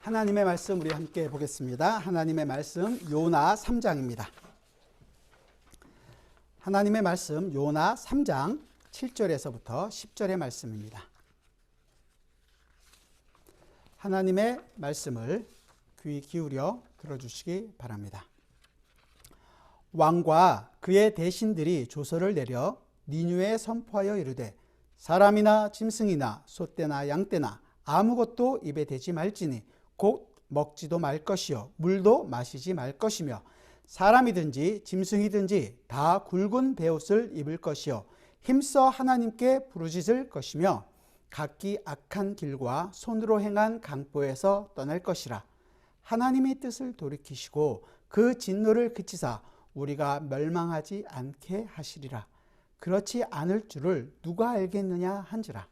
하나님의 말씀 우리 함께 보겠습니다. 하나님의 말씀 요나 3장입니다. 하나님의 말씀 요나 3장 7절에서부터 10절의 말씀입니다. 하나님의 말씀을 귀 기울여 들어주시기 바랍니다. 왕과 그의 대신들이 조서를 내려 니누에 선포하여 이르되 사람이나 짐승이나 소떼나 양떼나 아무것도 입에 대지 말지니 곧 먹지도 말 것이요. 물도 마시지 말 것이며 사람이든지 짐승이든지 다 굵은 베옷을 입을 것이요. 힘써 하나님께 부르짖을 것이며 각기 악한 길과 손으로 행한 강보에서 떠날 것이라. 하나님의 뜻을 돌이키시고 그 진노를 그치사 우리가 멸망하지 않게 하시리라. 그렇지 않을 줄을 누가 알겠느냐 한지라.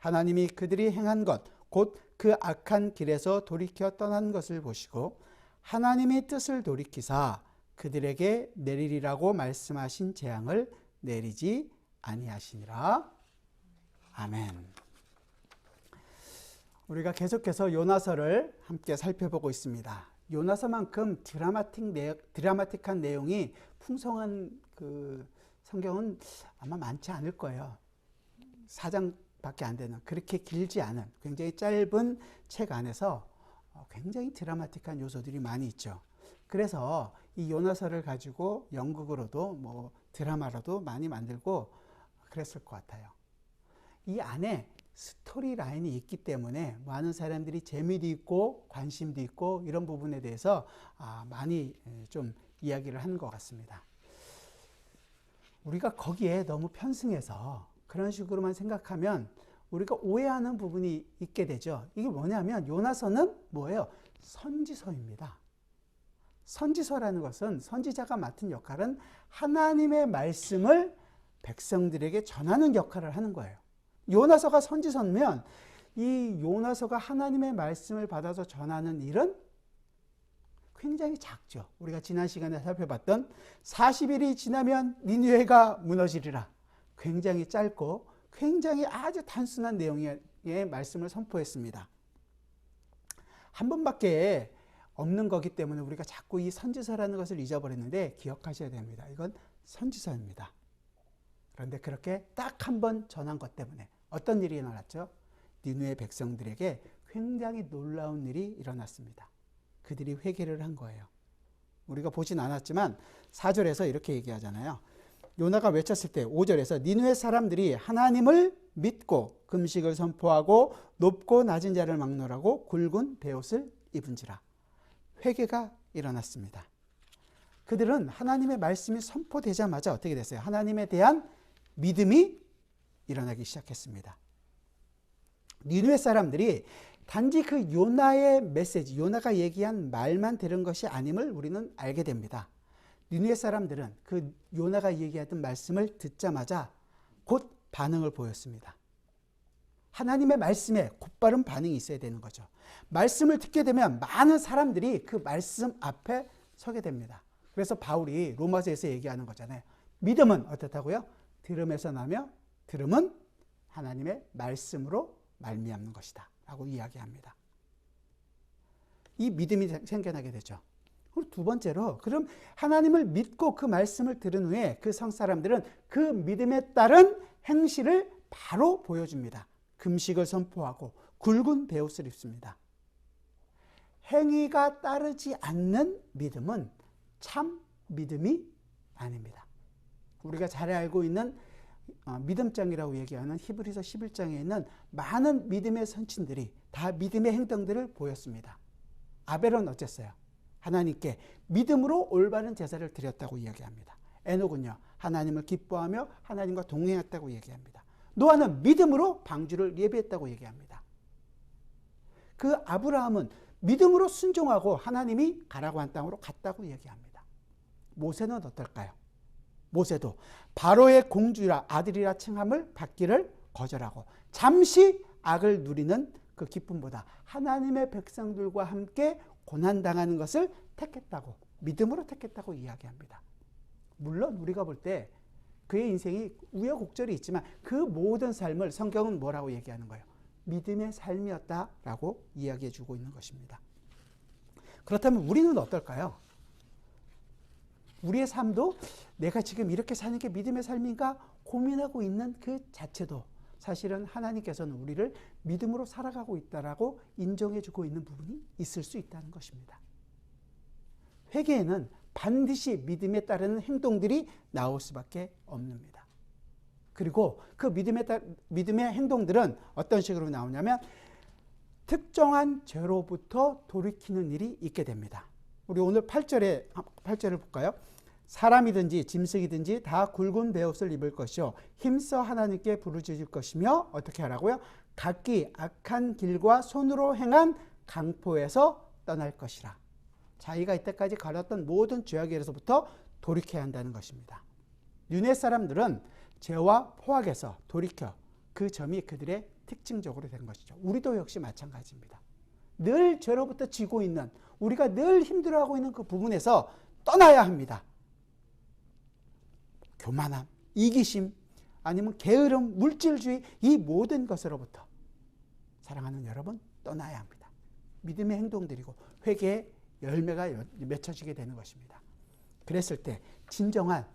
하나님이 그들이 행한 것 곧 그 악한 길에서 돌이켜 떠난 것을 보시고 하나님의 뜻을 돌이키사 그들에게 내리리라고 말씀하신 재앙을 내리지 아니하시니라. 아멘. 우리가 계속해서 요나서를 함께 살펴보고 있습니다. 요나서만큼 드라마틱 내, 드라마틱한 내용이 풍성한 그 성경은 아마 많지 않을 거예요. 사장 밖에 안 되는 그렇게 길지 않은 굉장히 짧은 책 안에서 굉장히 드라마틱한 요소들이 많이 있죠. 그래서 이 요나서를 가지고 연극으로도 뭐 드라마로도 많이 만들고 그랬을 것 같아요. 이 안에 스토리 라인이 있기 때문에 많은 사람들이 재미도 있고 관심도 있고 이런 부분에 대해서 많이 좀 이야기를 하는 것 같습니다. 우리가 거기에 너무 편승해서 그런 식으로만 생각하면 우리가 오해하는 부분이 있게 되죠. 이게 뭐냐면 요나서는 뭐예요? 선지서입니다. 선지서라는 것은 선지자가 맡은 역할은 하나님의 말씀을 백성들에게 전하는 역할을 하는 거예요. 요나서가 선지서면 이 요나서가 하나님의 말씀을 받아서 전하는 일은 굉장히 작죠. 우리가 지난 시간에 살펴봤던 40일이 지나면 니누에가 무너지리라. 굉장히 짧고 굉장히 아주 단순한 내용의 말씀을 선포했습니다. 한 번밖에 없는 거기 때문에 우리가 자꾸 이 선지서라는 것을 잊어버렸는데 기억하셔야 됩니다. 이건 선지서입니다. 그런데 그렇게 딱 한 번 전한 것 때문에 어떤 일이 일어났죠? 니누의 백성들에게 굉장히 놀라운 일이 일어났습니다. 그들이 회개를 한 거예요. 우리가 보진 않았지만 4절에서 이렇게 얘기하잖아요. 요나가 외쳤을 때 5절에서 니누의 사람들이 하나님을 믿고 금식을 선포하고 높고 낮은 자를 막론하고 굵은 베옷을 입은지라 회개가 일어났습니다. 그들은 하나님의 말씀이 선포되자마자 어떻게 됐어요? 하나님에 대한 믿음이 일어나기 시작했습니다. 니누의 사람들이 단지 그 요나의 메시지, 요나가 얘기한 말만 들은 것이 아님을 우리는 알게 됩니다. 니누의 사람들은 그 요나가 얘기하던 말씀을 듣자마자 곧 반응을 보였습니다. 하나님의 말씀에 곧바른 반응이 있어야 되는 거죠. 말씀을 듣게 되면 많은 사람들이 그 말씀 앞에 서게 됩니다. 그래서 바울이 로마서에서 얘기하는 거잖아요. 믿음은 어떻다고요? 들음에서 나며 들음은 하나님의 말씀으로 말미암는 것이다. 라고 이야기합니다. 이 믿음이 생겨나게 되죠. 그리고 두 번째로, 그럼 하나님을 믿고 그 말씀을 들은 후에 그 성 사람들은 그 믿음에 따른 행실을 바로 보여줍니다. 금식을 선포하고 굵은 베옷을 입습니다. 행위가 따르지 않는 믿음은 참 믿음이 아닙니다. 우리가 잘 알고 있는 믿음장이라고 얘기하는 히브리서 11장에 있는 많은 믿음의 선친들이 다 믿음의 행동들을 보였습니다. 아벨은 어쨌어요? 하나님께 믿음으로 올바른 제사를 드렸다고 이야기합니다. 에녹은요, 하나님을 기뻐하며 하나님과 동행했다고 얘기합니다. 노아는 믿음으로 방주를 예배했다고 얘기합니다. 그 아브라함은 믿음으로 순종하고 하나님이 가라고 한 땅으로 갔다고 얘기합니다. 모세는 어떨까요? 모세도 바로의 공주라 아들이라 칭함을 받기를 거절하고 잠시 악을 누리는 그 기쁨보다 하나님의 백성들과 함께 고난당하는 것을 택했다고 믿음으로 택했다고 이야기합니다. 물론 우리가 볼 때 그의 인생이 우여곡절이 있지만 그 모든 삶을 성경은 뭐라고 얘기하는 거예요? 믿음의 삶이었다라고 이야기해 주고 있는 것입니다. 그렇다면 우리는 어떨까요? 우리의 삶도 내가 지금 이렇게 사는 게 믿음의 삶인가 고민하고 있는 그 자체도 사실은 하나님께서는 우리를 믿음으로 살아가고 있다라고 인정해 주고 있는 부분이 있을 수 있다는 것입니다. 회개에는 반드시 믿음에 따르는 행동들이 나올 수밖에 없습니다. 그리고 그 믿음에 따, 믿음의 행동들은 어떤 식으로 나오냐면 특정한 죄로부터 돌이키는 일이 있게 됩니다. 우리 오늘 8절에 8절을 볼까요? 사람이든지 짐승이든지 다 굵은 베옷을 입을 것이요 힘써 하나님께 부르짖을 것이며 어떻게 하라고요? 각기 악한 길과 손으로 행한 강포에서 떠날 것이라. 자기가 이때까지 가렸던 모든 죄악에서부터 돌이켜야 한다는 것입니다. 윤회 사람들은 죄와 포악에서 돌이켜 그 점이 그들의 특징적으로 된 것이죠. 우리도 역시 마찬가지입니다. 늘 죄로부터 지고 있는 우리가 늘 힘들어하고 있는 그 부분에서 떠나야 합니다. 교만함, 이기심, 아니면 게으름, 물질주의 이 모든 것으로부터 사랑하는 여러분 떠나야 합니다. 믿음의 행동들이고 회개의 열매가 맺혀지게 되는 것입니다. 그랬을 때 진정한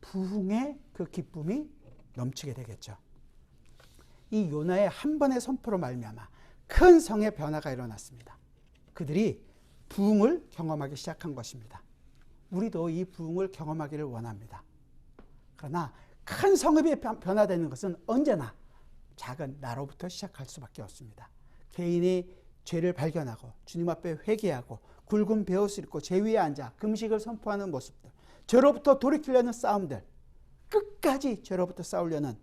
부흥의 그 기쁨이 넘치게 되겠죠. 이 요나의 한 번의 선포로 말미암아 큰 성의 변화가 일어났습니다. 그들이 부흥을 경험하기 시작한 것입니다. 우리도 이 부흥을 경험하기를 원합니다. 그러나 큰 성읍이 변화되는 것은 언제나 작은 나로부터 시작할 수밖에 없습니다. 개인이 죄를 발견하고 주님 앞에 회개하고 굵은 베옷을 입고 제 위에 앉아 금식을 선포하는 모습들, 죄로부터 돌이키려는 싸움들, 끝까지 죄로부터 싸우려는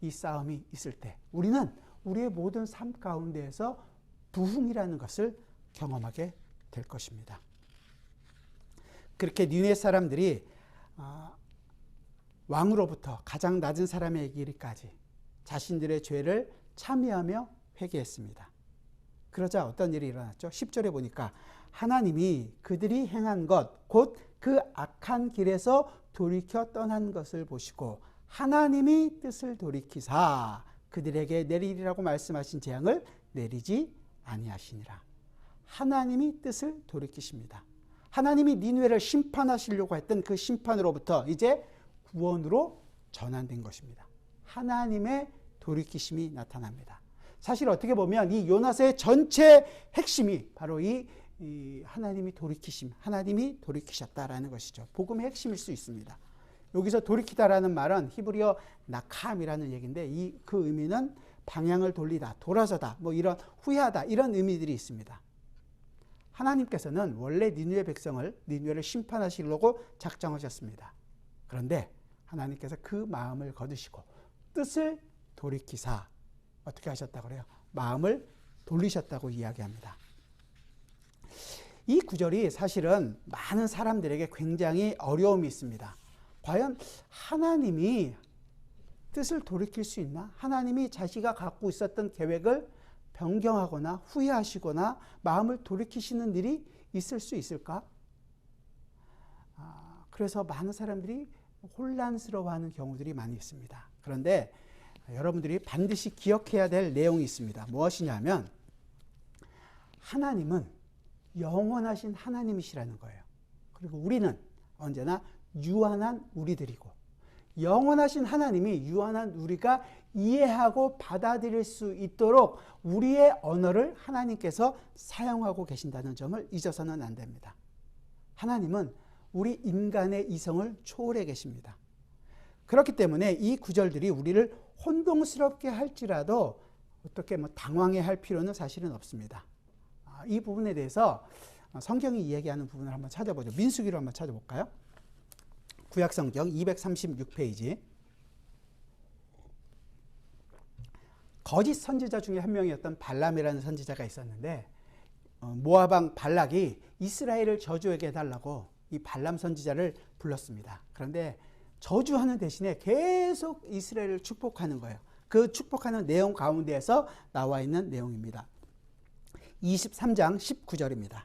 이 싸움이 있을 때 우리는 우리의 모든 삶 가운데에서 부흥이라는 것을 경험하게 될 것입니다. 그렇게 니네 사람들이 왕으로부터 가장 낮은 사람에 이르기까지 자신들의 죄를 참여하며 회개했습니다. 그러자 어떤 일이 일어났죠? 10절에 보니까 하나님이 그들이 행한 것, 곧 그 악한 길에서 돌이켜 떠난 것을 보시고 하나님이 뜻을 돌이키사 그들에게 내리리라고 말씀하신 재앙을 내리지 아니하시니라. 하나님이 뜻을 돌이키십니다. 하나님이 니누에를 심판하시려고 했던 그 심판으로부터 이제 구원으로 전환된 것입니다. 하나님의 돌이키심이 나타납니다. 사실 어떻게 보면 이 요나서의 전체 핵심이 바로 이, 이 하나님이 돌이키심, 하나님이 돌이키셨다라는 것이죠. 복음의 핵심일 수 있습니다. 여기서 돌이키다라는 말은 히브리어 나캄이라는 얘기인데 이 그 의미는 방향을 돌리다, 돌아서다, 뭐 이런 후회하다 이런 의미들이 있습니다. 하나님께서는 원래 니누의 백성을 니누를 심판하시려고 작정하셨습니다. 그런데 하나님께서 그 마음을 거두시고 뜻을 돌이키사 어떻게 하셨다고 그래요? 마음을 돌리셨다고 이야기합니다. 이 구절이 사실은 많은 사람들에게 굉장히 어려움이 있습니다. 과연 하나님이 뜻을 돌이킬 수 있나? 하나님이 자기가 갖고 있었던 계획을 변경하거나 후회하시거나 마음을 돌이키시는 일이 있을 수 있을까? 아, 그래서 많은 사람들이 혼란스러워하는 경우들이 많이 있습니다. 그런데 여러분들이 반드시 기억해야 될 내용이 있습니다. 무엇이냐면 하나님은 영원하신 하나님이시라는 거예요. 그리고 우리는 언제나 유한한 우리들이고 영원하신 하나님이 유한한 우리가 이해하고 받아들일 수 있도록 우리의 언어를 하나님께서 사용하고 계신다는 점을 잊어서는 안 됩니다. 하나님은 우리 인간의 이성을 초월해 계십니다. 그렇기 때문에 이 구절들이 우리를 혼동스럽게 할지라도 어떻게 뭐 당황해 할 필요는 사실은 없습니다. 아, 이 부분에 대해서 성경이 이야기하는 부분을 한번 찾아보죠. 민수기로 한번 찾아볼까요? 구약성경 236페이지. 거짓 선지자 중에 한 명이었던 발람이라는 선지자가 있었는데 어, 모아방 발락이 이스라엘을 저주하게 해달라고 이 발람 선지자를 불렀습니다. 그런데 저주하는 대신에 계속 이스라엘을 축복하는 거예요. 그 축복하는 내용 가운데에서 나와 있는 내용입니다. 23장 19절입니다.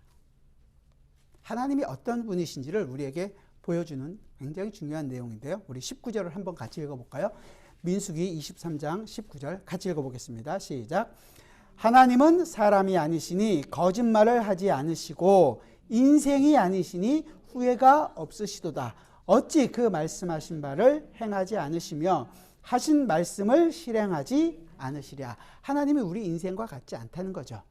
하나님이 어떤 분이신지를 우리에게 보여주는 굉장히 중요한 내용인데요. 우리 19절을 한번 같이 읽어볼까요? 민수기 23장 19절 같이 읽어보겠습니다. 시작. 하나님은 사람이 아니시니 거짓말을 하지 않으시고 인생이 아니시니 후회가 없으시도다. 어찌 그 말씀하신 바를 행하지 않으시며 하신 말씀을 실행하지 않으시랴. 하나님이 우리 인생과 같지 않다는 거죠.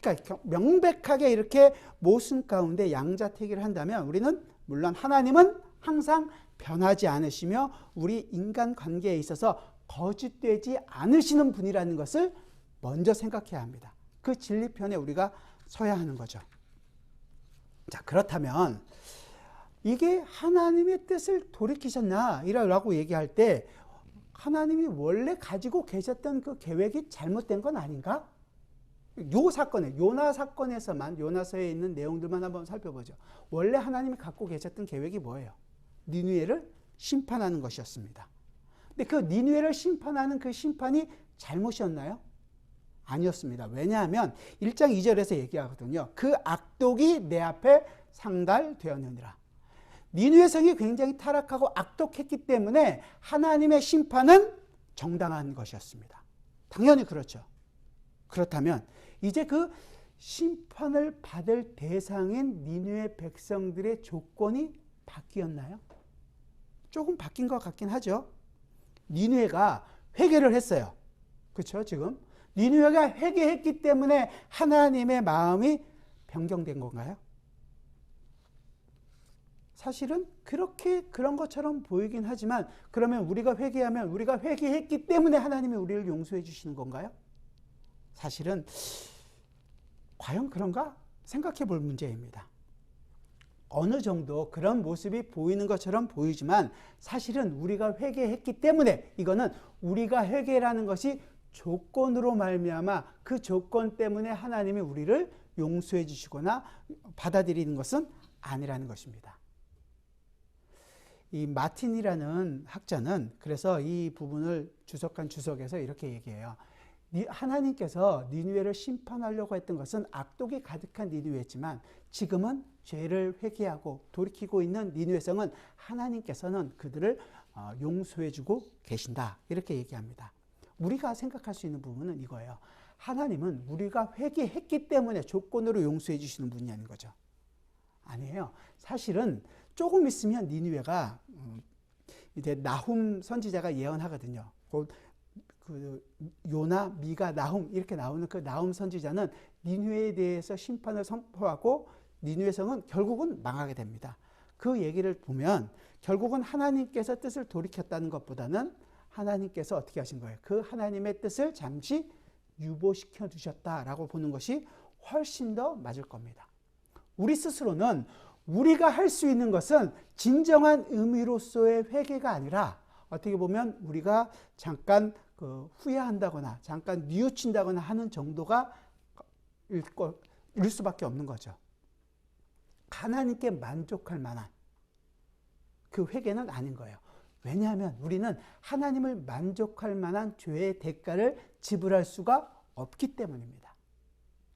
그러니까 명백하게 이렇게 모순 가운데 양자택일을 한다면 우리는 물론 하나님은 항상 변하지 않으시며 우리 인간 관계에 있어서 거짓되지 않으시는 분이라는 것을 먼저 생각해야 합니다. 그 진리편에 우리가 서야 하는 거죠. 자, 그렇다면 이게 하나님의 뜻을 돌이키셨나? 이라고 얘기할 때 하나님이 원래 가지고 계셨던 그 계획이 잘못된 건 아닌가? 요 사건에 요나 사건에서만 요나서에 있는 내용들만 한번 살펴보죠. 원래 하나님이 갖고 계셨던 계획이 뭐예요? 니누에를 심판하는 것이었습니다. 근데 그 니누에를 심판하는 그 심판이 잘못이었나요? 아니었습니다. 왜냐하면 1장 2절에서 얘기하거든요. 그 악독이 내 앞에 상달되었느니라. 니누의 성이 굉장히 타락하고 악독했기 때문에 하나님의 심판은 정당한 것이었습니다. 당연히 그렇죠. 그렇다면 이제 그 심판을 받을 대상인 니누의 백성들의 조건이 바뀌었나요? 조금 바뀐 것 같긴 하죠. 니누에가 회개를 했어요. 그렇죠? 지금 니누에가 회개했기 때문에 하나님의 마음이 변경된 건가요? 사실은 그렇게 그런 것처럼 보이긴 하지만 그러면 우리가 회개하면 우리가 회개했기 때문에 하나님이 우리를 용서해 주시는 건가요? 사실은 과연 그런가 생각해 볼 문제입니다. 어느 정도 그런 모습이 보이는 것처럼 보이지만 사실은 우리가 회개했기 때문에 이거는 우리가 회개라는 것이 조건으로 말미암아 그 조건 때문에 하나님이 우리를 용서해 주시거나 받아들이는 것은 아니라는 것입니다. 이 마틴이라는 학자는 그래서 이 부분을 주석한 주석에서 이렇게 얘기해요. 하나님께서 니누에를 심판하려고 했던 것은 악독이 가득한 니누에지만 지금은 죄를 회개하고 돌이키고 있는 니누의 성은 하나님께서는 그들을 어, 용서해주고 계신다 이렇게 얘기합니다. 우리가 생각할 수 있는 부분은 이거예요. 하나님은 우리가 회개했기 때문에 조건으로 용서해 주시는 분이 아닌 거죠. 아니에요. 사실은 조금 있으면 니누에가 음, 이제 나훔 선지자가 예언하거든요. 그 요나, 미가, 나훔 이렇게 나오는 그 나훔 선지자는 니누에 대해서 심판을 선포하고 니누의 성은 결국은 망하게 됩니다. 그 얘기를 보면 결국은 하나님께서 뜻을 돌이켰다는 것보다는 하나님께서 어떻게 하신 거예요? 그 하나님의 뜻을 잠시 유보시켜 두셨다라고 보는 것이 훨씬 더 맞을 겁니다. 우리 스스로는 우리가 할 수 있는 것은 진정한 의미로서의 회개가 아니라 어떻게 보면 우리가 잠깐 그 후회한다거나 잠깐 뉘우친다거나 하는 정도가 일, 일 수밖에 없는 거죠. 하나님께 만족할 만한 그 회개는 아닌 거예요. 왜냐하면 우리는 하나님을 만족할 만한 죄의 대가를 지불할 수가 없기 때문입니다.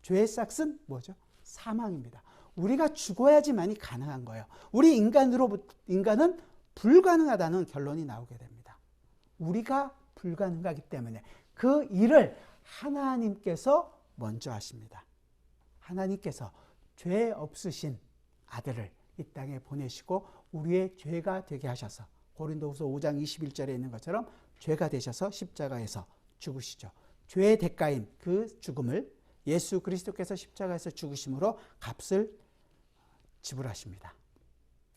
죄의 싹은 뭐죠? 사망입니다. 우리가 죽어야지만이 가능한 거예요. 우리 인간으로 인간은 불가능하다는 결론이 나오게 됩니다. 우리가 불가능하기 때문에 그 일을 하나님께서 먼저 하십니다. 하나님께서 죄 없으신 아들을 이 땅에 보내시고 우리의 죄가 되게 하셔서 고린도후서 5장 21절에 있는 것처럼 죄가 되셔서 십자가에서 죽으시죠. 죄의 대가인 그 죽음을 예수 그리스도께서 십자가에서 죽으심으로 값을 지불하십니다.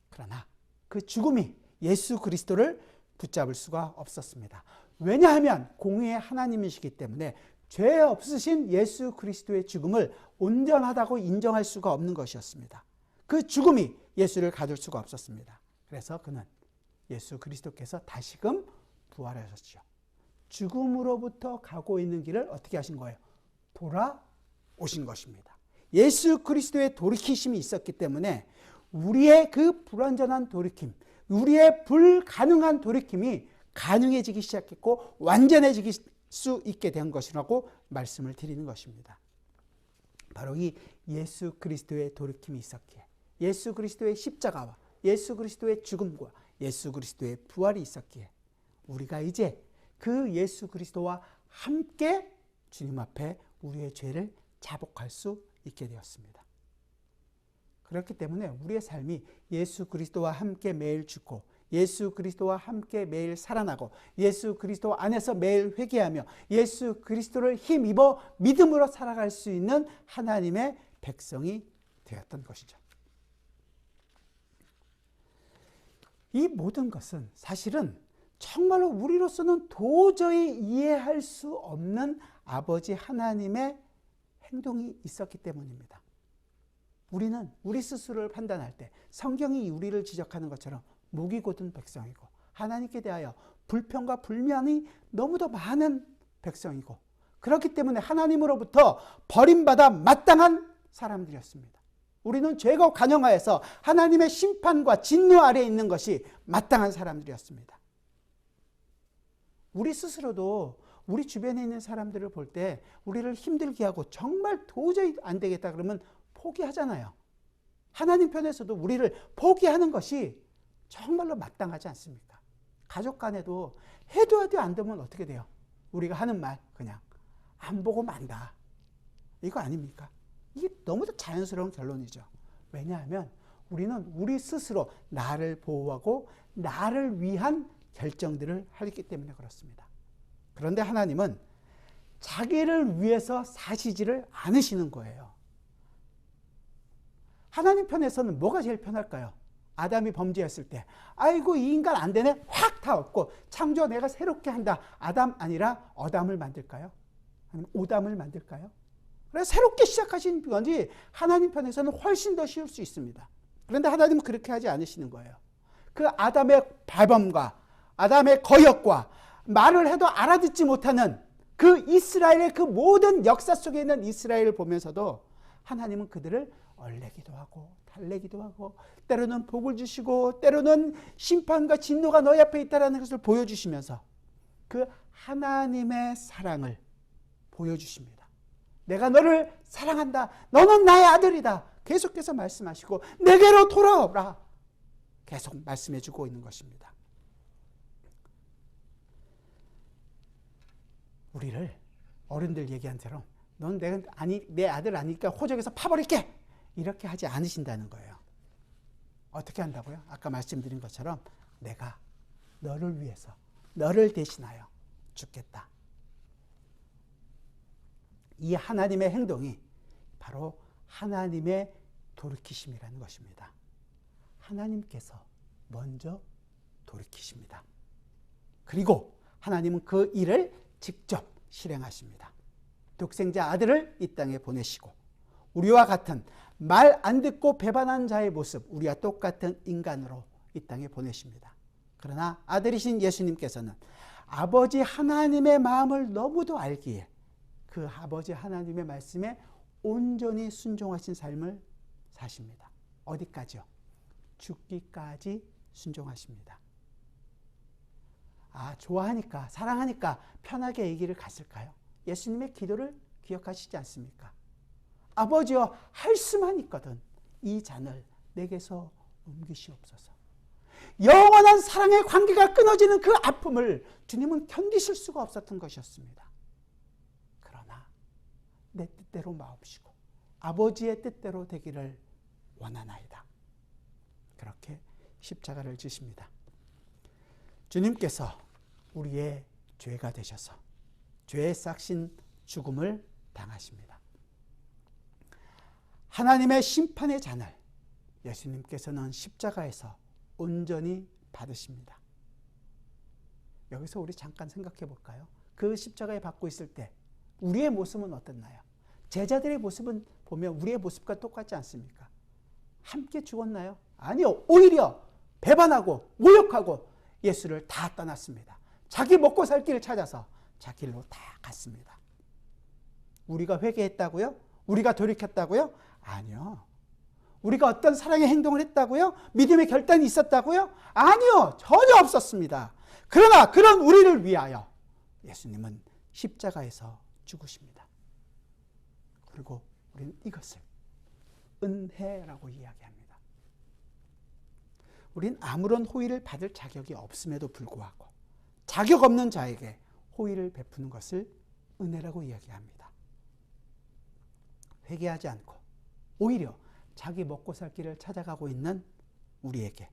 그러나 그 죽음이 예수 그리스도를 붙잡을 수가 없었습니다. 왜냐하면 공의의 하나님이시기 때문에 죄 없으신 예수 그리스도의 죽음을 온전하다고 인정할 수가 없는 것이었습니다. 그 죽음이 예수를 가둘 수가 없었습니다. 그래서 그는 예수 그리스도께서 다시금 부활하셨죠. 죽음으로부터 가고 있는 길을 어떻게 하신 거예요? 돌아오신 것입니다. 예수 그리스도의 돌이키심이 있었기 때문에 우리의 그 불완전한 돌이킴, 우리의 불가능한 돌이킴이 가능해지기 시작했고 완전해지기 수 있게 된 것이라고 말씀을 드리는 것입니다. 바로 이 예수 그리스도의 돌이킴이 있었기에 예수 그리스도의 십자가와 예수 그리스도의 죽음과 예수 그리스도의 부활이 있었기에 우리가 이제 그 예수 그리스도와 함께 주님 앞에 우리의 죄를 자복할 수 있게 되었습니다. 그렇기 때문에 우리의 삶이 예수 그리스도와 함께 매일 죽고 예수 그리스도와 함께 매일 살아나고 예수 그리스도 안에서 매일 회개하며 예수 그리스도를 힘입어 믿음으로 살아갈 수 있는 하나님의 백성이 되었던 것이죠. 이 모든 것은 사실은 정말로 우리로서는 도저히 이해할 수 없는 아버지 하나님의 행동이 있었기 때문입니다. 우리는 우리 스스로를 판단할 때 성경이 우리를 지적하는 것처럼 목이 곧은 백성이고 하나님께 대하여 불평과 불만이 너무도 많은 백성이고 그렇기 때문에 하나님으로부터 버림받아 마땅한 사람들이었습니다. 우리는 죄가 관영하여서 하나님의 심판과 진노 아래에 있는 것이 마땅한 사람들이었습니다. 우리 스스로도 우리 주변에 있는 사람들을 볼 때 우리를 힘들게 하고 정말 도저히 안 되겠다 그러면 포기하잖아요. 하나님 편에서도 우리를 포기하는 것이 정말로 마땅하지 않습니까? 가족 간에도 해도 해도 안 되면 어떻게 돼요? 우리가 하는 말 그냥 안 보고 만다. 이거 아닙니까? 이게 너무도 자연스러운 결론이죠. 왜냐하면 우리는 우리 스스로 나를 보호하고 나를 위한 결정들을 하기 때문에 그렇습니다. 그런데 하나님은 자기를 위해서 사시지를 않으시는 거예요. 하나님 편에서는 뭐가 제일 편할까요? 아담이 범죄했을 때, 아이고, 이 인간 안 되네? 확 다 없고, 창조 내가 새롭게 한다. 아담 아니라 어담을 만들까요? 아니면 오담을 만들까요? 그래서 새롭게 시작하신 건지 하나님 편에서는 훨씬 더 쉬울 수 있습니다. 그런데 하나님은 그렇게 하지 않으시는 거예요. 그 아담의 발범과 아담의 거역과 말을 해도 알아듣지 못하는 그 이스라엘의 그 모든 역사 속에 있는 이스라엘을 보면서도 하나님은 그들을 얼레기도 하고 달래기도 하고 때로는 복을 주시고 때로는 심판과 진노가 너희 앞에 있다라는 것을 보여주시면서 그 하나님의 사랑을 보여주십니다. 내가 너를 사랑한다. 너는 나의 아들이다. 계속해서 말씀하시고 내게로 돌아오라. 계속 말씀해 주고 있는 것입니다. 우리를 어른들 얘기한 대로 넌 내, 아니, 내 아들 아니니까 호적에서 파버릴게! 이렇게 하지 않으신다는 거예요. 어떻게 한다고요? 아까 말씀드린 것처럼 내가 너를 위해서, 너를 대신하여 죽겠다. 이 하나님의 행동이 바로 하나님의 돌이키심이라는 것입니다. 하나님께서 먼저 돌이키십니다. 그리고 하나님은 그 일을 직접 실행하십니다. 독생자 아들을 이 땅에 보내시고 우리와 같은 말 안 듣고 배반한 자의 모습, 우리와 똑같은 인간으로 이 땅에 보내십니다. 그러나 아들이신 예수님께서는 아버지 하나님의 마음을 너무도 알기에 그 아버지 하나님의 말씀에 온전히 순종하신 삶을 사십니다. 어디까지요? 죽기까지 순종하십니다. 아, 좋아하니까, 사랑하니까 편하게 이 길을 갔을까요? 예수님의 기도를 기억하시지 않습니까? 아버지여, 할 수만 있거든. 이 잔을 내게서 옮기시옵소서. 영원한 사랑의 관계가 끊어지는 그 아픔을 주님은 견디실 수가 없었던 것이었습니다. 그러나 내 뜻대로 마옵시고 아버지의 뜻대로 되기를 원하나이다. 그렇게 십자가를 지십니다. 주님께서 우리의 죄가 되셔서 죄의 싹신 죽음을 당하십니다. 하나님의 심판의 잔을 예수님께서는 십자가에서 온전히 받으십니다. 여기서 우리 잠깐 생각해 볼까요? 그 십자가에 받고 있을 때 우리의 모습은 어떻나요? 제자들의 모습은 보면 우리의 모습과 똑같지 않습니까? 함께 죽었나요? 아니요. 오히려 배반하고 모욕하고 예수를 다 떠났습니다. 자기 먹고 살 길을 찾아서 자기 길로 다 갔습니다. 우리가 회개했다고요? 우리가 돌이켰다고요? 아니요. 우리가 어떤 사랑의 행동을 했다고요? 믿음의 결단이 있었다고요? 아니요. 전혀 없었습니다. 그러나 그런 우리를 위하여 예수님은 십자가에서 죽으십니다. 그리고 우리는 이것을 은혜라고 이야기합니다. 우린 아무런 호의를 받을 자격이 없음에도 불구하고 자격 없는 자에게 호의를 베푸는 것을 은혜라고 이야기합니다. 회개하지 않고 오히려 자기 먹고 살 길을 찾아가고 있는 우리에게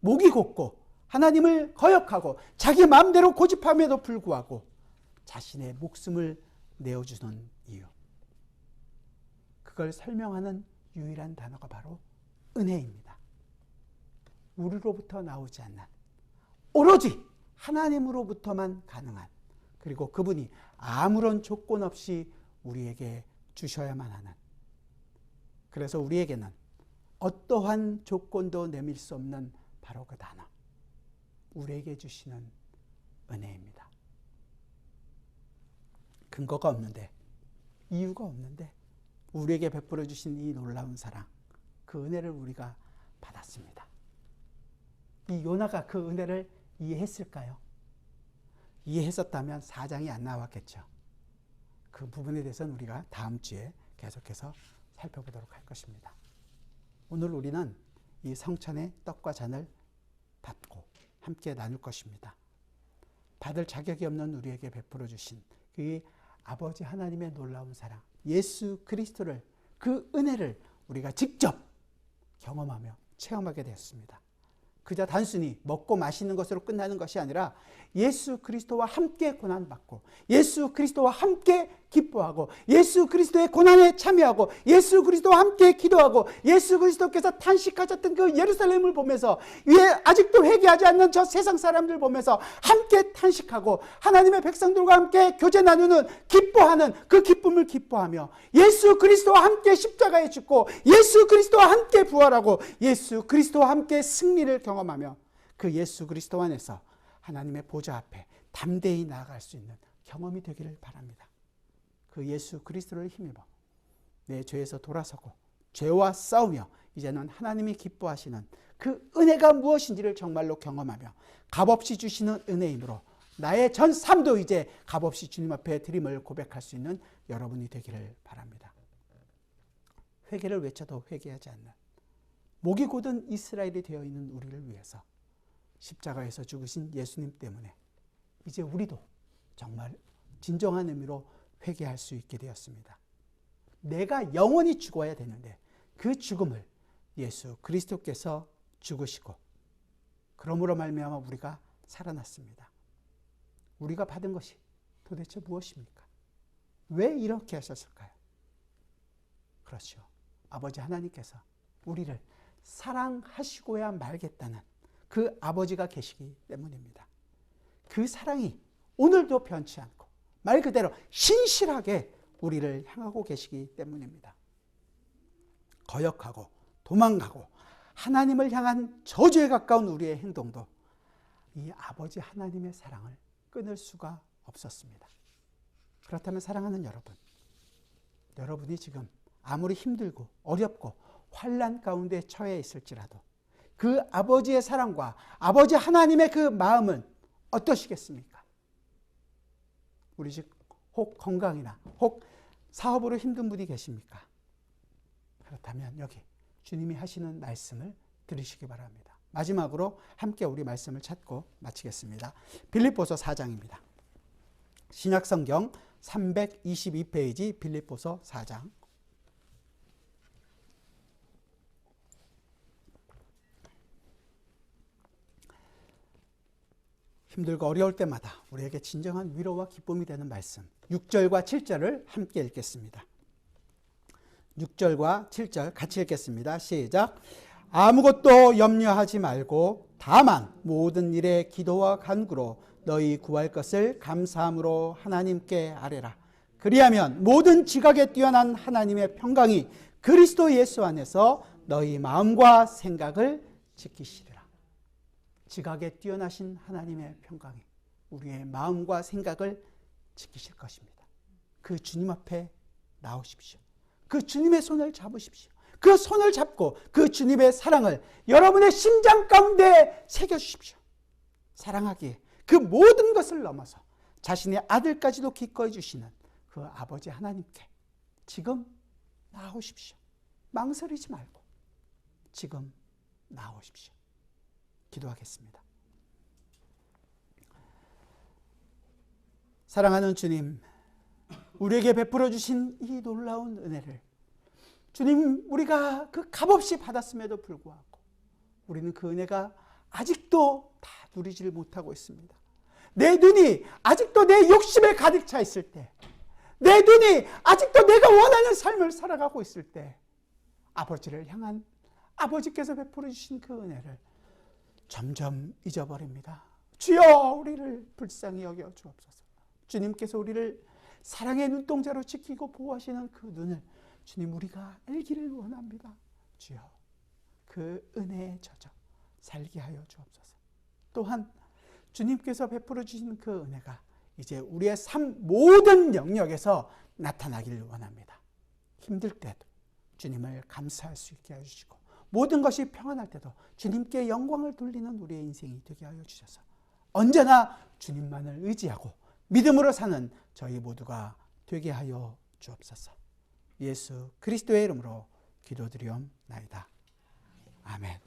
목이 곧고 하나님을 거역하고 자기 마음대로 고집함에도 불구하고 자신의 목숨을 내어주는 이유. 그걸 설명하는 유일한 단어가 바로 은혜입니다. 우리로부터 나오지 않는 오로지 하나님으로부터만 가능한 그리고 그분이 아무런 조건 없이 우리에게 주셔야만 하는 그래서 우리에게는 어떠한 조건도 내밀 수 없는 바로 그 단어 우리에게 주시는 은혜입니다. 근거가 없는데 이유가 없는데 우리에게 베풀어 주신 이 놀라운 사랑 그 은혜를 우리가 받았습니다. 이 요나가 그 은혜를 이해했을까요? 이해했었다면 사장이 안 나왔겠죠. 그 부분에 대해서는 우리가 다음 주에 계속해서 살펴보도록 할 것입니다. 오늘 우리는 이 성찬의 떡과 잔을 받고 함께 나눌 것입니다. 받을 자격이 없는 우리에게 베풀어 주신 그 아버지 하나님의 놀라운 사랑, 예수 그리스도를 그 은혜를 우리가 직접 경험하며 체험하게 되었습니다. 그저 단순히 먹고 마시는 것으로 끝나는 것이 아니라 예수 그리스도와 함께 고난받고 예수 그리스도와 함께 기뻐하고 예수 그리스도의 고난에 참여하고 예수 그리스도와 함께 기도하고 예수 그리스도께서 탄식하셨던 그 예루살렘을 보면서 왜 아직도 회개하지 않는 저 세상 사람들 보면서 함께 탄식하고 하나님의 백성들과 함께 교제 나누는 기뻐하는 그 기쁨을 기뻐하며 예수 그리스도와 함께 십자가에 죽고 예수 그리스도와 함께 부활하고 예수 그리스도와 함께 승리를 경험하며 그 예수 그리스도 안에서 하나님의 보좌 앞에 담대히 나아갈 수 있는 경험이 되기를 바랍니다. 그 예수 그리스도를 힘입어 내 죄에서 돌아서고 죄와 싸우며 이제는 하나님이 기뻐하시는 그 은혜가 무엇인지를 정말로 경험하며 값없이 주시는 은혜이므로 나의 전 삶도 이제 값없이 주님 앞에 드림을 고백할 수 있는 여러분이 되기를 바랍니다. 회개를 외쳐도 회개하지 않는 목이 곧은 이스라엘이 되어 있는 우리를 위해서 십자가에서 죽으신 예수님 때문에 이제 우리도 정말 진정한 의미로 회개할 수 있게 되었습니다. 내가 영원히 죽어야 되는데 그 죽음을 예수 그리스도께서 죽으시고 그러므로 말미암아 우리가 살아났습니다. 우리가 받은 것이 도대체 무엇입니까? 왜 이렇게 하셨을까요? 그렇죠. 아버지 하나님께서 우리를 사랑하시고야 말겠다는 그 아버지가 계시기 때문입니다. 그 사랑이 오늘도 변치 않고 말 그대로 신실하게 우리를 향하고 계시기 때문입니다. 거역하고 도망가고 하나님을 향한 저주에 가까운 우리의 행동도 이 아버지 하나님의 사랑을 끊을 수가 없었습니다. 그렇다면 사랑하는 여러분, 여러분이 지금 아무리 힘들고 어렵고 환란 가운데 처해 있을지라도 그 아버지의 사랑과 아버지 하나님의 그 마음은 어떠시겠습니까? 우리 집 혹 건강이나 혹 사업으로 힘든 분이 계십니까? 그렇다면 여기 주님이 하시는 말씀을 들으시기 바랍니다. 마지막으로 함께 우리 말씀을 찾고 마치겠습니다. 빌립보서 4장입니다. 신약 성경 322페이지 빌립보서 4장 힘들고 어려울 때마다 우리에게 진정한 위로와 기쁨이 되는 말씀 6절과 7절을 함께 읽겠습니다. 6절과 7절 같이 읽겠습니다. 시작. 아무것도 염려하지 말고 다만 모든 일에 기도와 간구로 너희 구할 것을 감사함으로 하나님께 아뢰라. 그리하면 모든 지각에 뛰어난 하나님의 평강이 그리스도 예수 안에서 너희 마음과 생각을 지키시리라. 지각에 뛰어나신 하나님의 평강이 우리의 마음과 생각을 지키실 것입니다. 그 주님 앞에 나오십시오. 그 주님의 손을 잡으십시오. 그 손을 잡고 그 주님의 사랑을 여러분의 심장 가운데 새겨주십시오. 사랑하기에 그 모든 것을 넘어서 자신의 아들까지도 기꺼이 주시는 그 아버지 하나님께 지금 나오십시오. 망설이지 말고 지금 나오십시오. 기도하겠습니다. 사랑하는 주님, 우리에게 베풀어 주신 이 놀라운 은혜를 주님, 우리가 그 값없이 받았음에도 불구하고 우리는 그 은혜가 아직도 다 누리지를 못하고 있습니다. 내 눈이 아직도 내 욕심에 가득 차 있을 때, 내 눈이 아직도 내가 원하는 삶을 살아가고 있을 때, 아버지를 향한 아버지께서 베풀어 주신 그 은혜를 점점 잊어버립니다. 주여 우리를 불쌍히 여겨 주옵소서. 주님께서 우리를 사랑의 눈동자로 지키고 보호하시는 그 눈을 주님 우리가 알기를 원합니다. 주여 그 은혜에 젖어 살게 하여 주옵소서. 또한 주님께서 베풀어 주신 그 은혜가 이제 우리의 삶 모든 영역에서 나타나기를 원합니다. 힘들 때도 주님을 감사할 수 있게 해 주시고 모든 것이 평안할 때도 주님께 영광을 돌리는 우리의 인생이 되게 하여 주셔서 언제나 주님만을 의지하고 믿음으로 사는 저희 모두가 되게 하여 주옵소서. 예수 그리스도의 이름으로 기도드리옵나이다. 아멘.